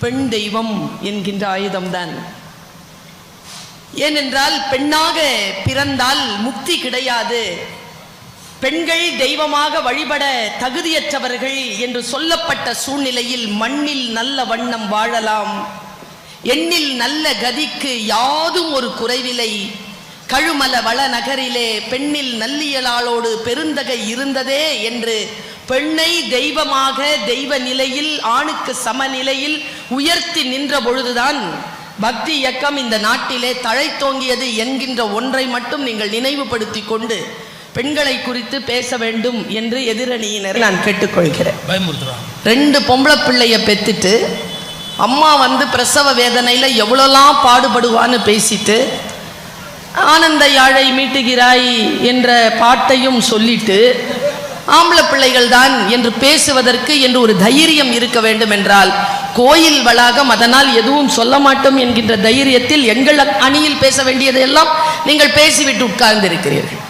பெண் தெய்வம் என்கின்ற ஆயுதம்தான். ஏனென்றால் பெண்ணாக பிறந்தால் முக்தி கிடையாது. பெண்கள் தெய்வமாக வழிபட தகுதியற்றவர்கள் என்று சொல்லப்பட்ட சூழ்நிலையில் மண்ணில் நல்ல வண்ணம் வாழலாம். எண்ணில் நல்ல கதிக்கு யாதும் ஒரு குறைவில்லை. கழுமல வள நகரிலே பெண்ணில் நல்லியலாளோடு பெருந்தகை இருந்ததே என்று பெண்ணை தெய்வமாக தெய்வ நிலையில் ஆணுக்கு சமநிலையில் உயர்த்தி நின்ற பொழுதுதான் பக்தி இயக்கம் இந்த நாட்டிலே தழைத்தோங்கியது என்கின்ற ஒன்றை மட்டும் நீங்கள் நினைவுபடுத்தி கொண்டு பெண்களை குறித்து பேச வேண்டும் என்று எதிரணியினர் நான் கேட்டுக்கொள்கிறேன். ரெண்டு பொம்பளை பிள்ளைய பெத்துட்டு அம்மா வந்து பிரசவ வேதனையில் எவ்வளோலாம் பாடுபடுவான்னு பேசிட்டு ஆனந்த யாழை மீட்டுகிறாய் என்ற பாட்டையும் சொல்லிட்டு ஆம்பளை பிள்ளைகள் தான் என்று பேசுவதற்கு என்று ஒரு தைரியம் இருக்க வேண்டும் என்றால் கோயில் வளாகம் அதனால் எதுவும் சொல்ல மாட்டோம் என்கின்ற தைரியத்தில் எங்கள் அணியில் பேச வேண்டியதையெல்லாம் நீங்கள் பேசிவிட்டு உட்கார்ந்திருக்கிறீர்கள்.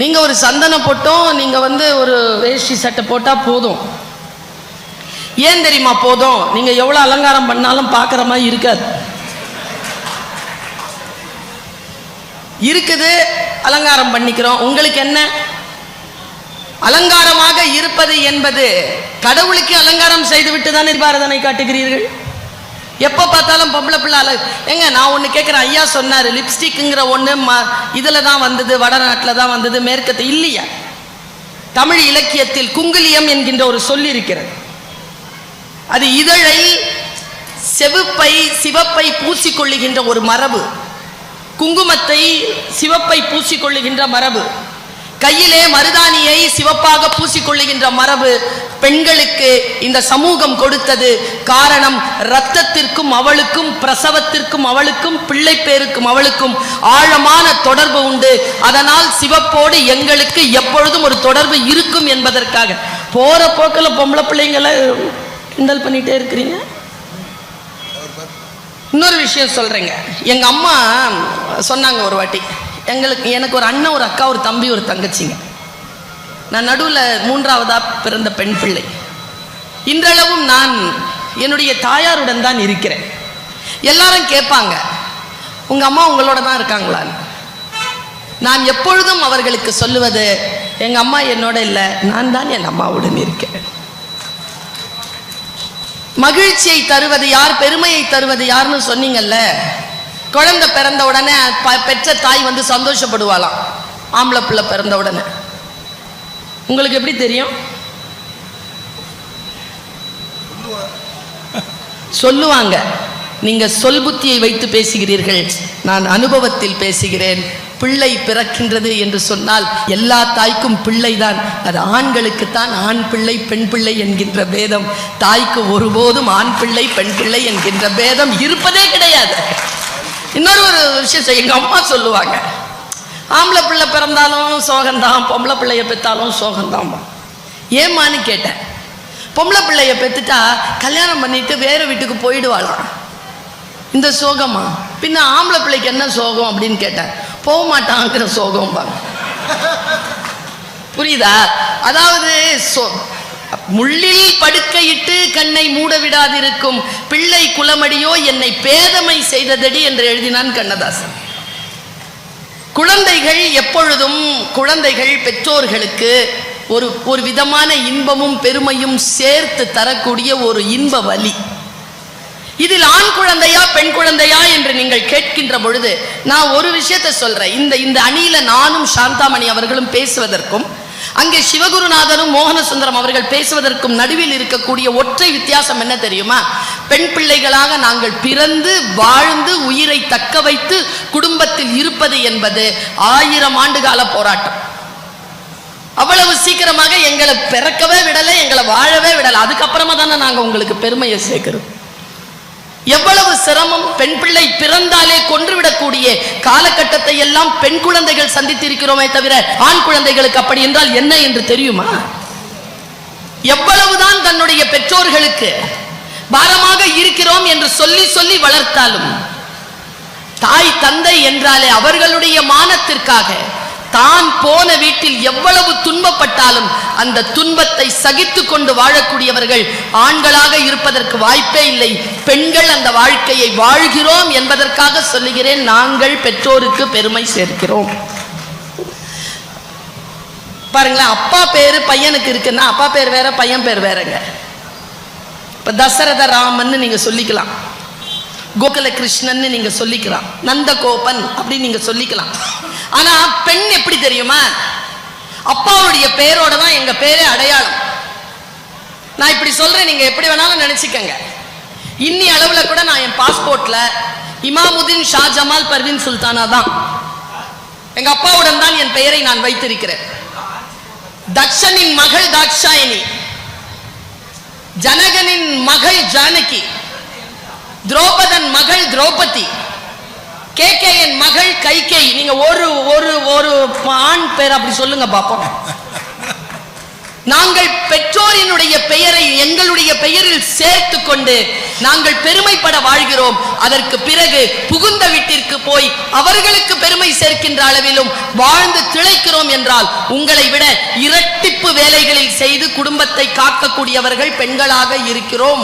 நீங்க ஒரு சந்தனம் போட்டோம் நீங்க வந்து ஒரு வேஷ்டி சட்டை போட்டா போதும். ஏன் தெரியுமா போதும்? நீங்க எவ்வளவு அலங்காரம் பண்ணாலும் பார்க்குற மாதிரி இருக்காது. இருக்குது அலங்காரம் பண்ணிக்கிறோம். உங்களுக்கு என்ன? அலங்காரமாக இருப்பது என்பது கடவுளுக்கு அலங்காரம் செய்துவிட்டு தான் பாரதனை காட்டுகிறீர்கள்? எப்போ பார்த்தாலும் பொம்பளை பிள்ளை அல ஏங்க நான் ஒன்று கேட்குறேன் ஐயா சொன்னார் லிப்ஸ்டிக்குங்கிற ஒன்று ம இதில் தான் வந்தது வடநாட்டில் தான் வந்தது மேற்கத்து இல்லையா? தமிழ் இலக்கியத்தில் குங்குலியம் என்கின்ற ஒரு சொல் இருக்கிறது. அது இதழை செவுப்பை சிவப்பை பூசிக்கொள்ளுகின்ற ஒரு மரபு. குங்குமத்தை சிவப்பை பூசிக்கொள்ளுகின்ற மரபு. கையிலே மருதாணியை சிவப்பாக பூசிக்கொள்ளுகின்ற மரபு பெண்களுக்கு இந்த சமூகம் கொடுத்தது. காரணம் இரத்தத்திற்கும் அவளுக்கும் பிரசவத்திற்கும் அவளுக்கும் பிள்ளை பேருக்கும் அவளுக்கும் ஆழமான தொடர்பு உண்டு. அதனால் சிவப்போடு எங்களுக்கு எப்பொழுதும் ஒரு தொடர்பு இருக்கும் என்பதற்காக. போற போக்கில் பொம்பளை பிள்ளைங்களை கிண்டல் பண்ணிட்டே இருக்கிறீங்க? இன்னொரு விஷயம் சொல்றேங்க. எங்க அம்மா சொன்னாங்க ஒரு வாட்டி எங்களுக்கு எனக்கு ஒரு அண்ணன் ஒரு அக்கா ஒரு தம்பி ஒரு தங்கச்சிங்க. நான் நடுவில் மூன்றாவதா பிறந்த பெண் பிள்ளை. இன்றளவும் நான் என்னுடைய தாயாருடன் தான் இருக்கிறேன். எல்லாரும் கேட்பாங்க உங்க அம்மா உங்களோட தான் இருக்காங்களான்னு. நான் எப்பொழுதும் அவர்களுக்கு சொல்லுவது எங்க அம்மா என்னோட இல்லை நான் தான் என் அம்மாவுடன் இருக்கிறேன் மகிழ்ச்சியை தருவது யார் பெருமையை தருவது யாருன்னு சொன்னீங்கல்ல குழந்தை பிறந்த உடனே ப- பெற்ற தாய் வந்து சந்தோஷப்படுவாளாம். ஆம்பளை பிள்ளை பிறந்த உடனே. உங்களுக்கு எப்படி தெரியும்? சொல்லுவாங்க. நீங்க சொல் புத்தியை வைத்து பேசுகிறீர்கள். நான் அனுபவத்தில் பேசுகிறேன். பிள்ளை பிறக்கின்றது என்று சொன்னால் எல்லா தாய்க்கும் பிள்ளைதான். அது ஆண்களுக்குத்தான் ஆண் பிள்ளை பெண் பிள்ளை என்கின்ற பேதம். தாய்க்கு ஒருபோதும் ஆண் பிள்ளை பெண் பிள்ளை என்கின்ற பேதம் இருப்பதே கிடையாது. இன்னொரு ஒரு விஷயம் செய்ய- எங்க அம்மா சொல்லுவாங்க. ஆம்பளை பிள்ளை பிறந்தாலும் சோகம்தான் பொம்பளை பிள்ளைய பெற்றாலும் சோகம்தான். ஏம்மான்னு கேட்டேன். பொம்பளை பிள்ளைய பெற்றுட்டா கல்யாணம் பண்ணிட்டு வேற வீட்டுக்கு போயிடுவாளாம். இந்த சோகமா? பின்ன ஆம்பளை பிள்ளைக்கு என்ன சோகம் அப்படின்னு கேட்டேன். போக மாட்டாங்கிற சோகம் புரியுதா? அதாவது சோ முள்ளில் படுக்கையிட்டு கண்ணை மூட விடாதிருக்கும் பிள்ளை குலமடியோ என்னை பேதமை செய்ததடி என்று எழுதினான் கண்ணதாசன். குழந்தைகள் எப்பொழுதும் குழந்தைகள் பெற்றோர்களுக்கு ஒரு ஒரு விதமான இன்பமும் பெருமையும் சேர்த்து தரக்கூடிய ஒரு இன்ப வலி. இதில் ஆண் குழந்தையா பெண் குழந்தையா என்று நீங்கள் கேட்கின்ற பொழுது நான் ஒரு விஷயத்தை சொல்றேன். இந்த இந்த அணியில நானும் சாந்தாமணி அவர்களும் பேசுவதற்கும் அங்கே சிவகுருநாதனும் மோகனசுந்தரம் அவர்கள் பேசுவதற்கும் நடுவில் இருக்கக்கூடிய ஒற்றை வித்தியாசம் என்ன தெரியுமா? பெண் பிள்ளைகளாக நாங்கள் பிறந்து வாழ்ந்து உயிரை தக்க வைத்து குடும்பத்தில் இருப்பது என்பது ஆயிரம் ஆண்டு கால போராட்டம். அவ்வளவு சீக்கிரமாக எங்களை பிறக்கவே விடலை எங்களை வாழவே விடலை. அதுக்கப்புறமா தானே நாங்க உங்களுக்கு பெருமையை சேர்க்கிறோம். எவ்வளவு சிரமம் பெண் பிள்ளை பிறந்தாலே கொன்றுவிடக்கூடிய காலகட்டத்தை எல்லாம் பெண் குழந்தைகள் சந்தித்திருக்கிறோமே தவிர ஆண் குழந்தைகளுக்கு அப்படி என்றால் என்ன என்று தெரியுமா? எவ்வளவுதான் தன்னுடைய பெற்றோர்களுக்கு பாரமாக இருக்கிறோம் என்று சொல்லி சொல்லி வளர்த்தாலும் தாய் தந்தை என்றாலே அவர்களுடைய மானத்திற்காக தான் போன வீட்டில் எவ்வளவு துன்பப்பட்டாலும் அந்த துன்பத்தை சகித்து கொண்டு வாழக்கூடியவர்கள் ஆண்களாக இருப்பதற்கு வாய்ப்பே இல்லை. பெண்கள் அந்த வாழ்க்கையை வாழ்கிறோம் என்பதற்காக சொல்லுகிறேன் நாங்கள் பெற்றோருக்கு பெருமை சேர்க்கிறோம். பாருங்களேன் அப்பா பேரு பையனுக்கு இருக்குன்னா அப்பா பேர் வேற பையன் பேர் வேறங்க. இப்ப தசரத ராமன் நீங்க சொல்லிக்கலாம். கோகுல கிருஷ்ணன் நீங்க சொல்லிக்கலாம். நந்தகோபன் அப்படின்னு நீங்க சொல்லிக்கலாம். ஆனா பெண் எப்படி தெரியுமா? அப்பாவுடைய பேரோட தான் எங்க பேரே அடையாளம். நான் இப்படி சொல்றேன் நீங்க எப்படி வேணாலும் நினைச்சுக்கங்க. இன்னி அளவுல கூட நான் என் பாஸ்போர்ட்ல இமாமுதீன் ஷா ஜமால் பர்வின் சுல்தானா தான். எங்க அப்பாவுடன் தான் என் பெயரை நான் வைத்திருக்கிறேன். தக்ஷனின் மகள் தாக்ஷாயினி ஜனகனின் மகள் ஜானகி. துரோபதன் மகள் திரௌபதி. கேகேயின் மகள் கைகேயி நீங்க ஒரு ஒரு ஒரு ஆண் பேர் அப்படி சொல்லுங்க பாப்போம். நாங்கள் பெற்றோரினுடைய பெயரை எங்களுடைய பெயரில் சேர்த்து கொண்டு நாங்கள் பெருமைப்பட வாழ்கிறோம். அதற்கு பிறகு புகுந்த வீட்டிற்கு போய் அவர்களுக்கு பெருமை சேர்க்கின்ற அளவிலும் வாழ்ந்து திளைக்கிறோம் என்றால் உங்களை விட இரட்டிப்பு வேலைகளில் செய்து குடும்பத்தை காக்கக்கூடியவர்கள் பெண்களாக இருக்கிறோம்.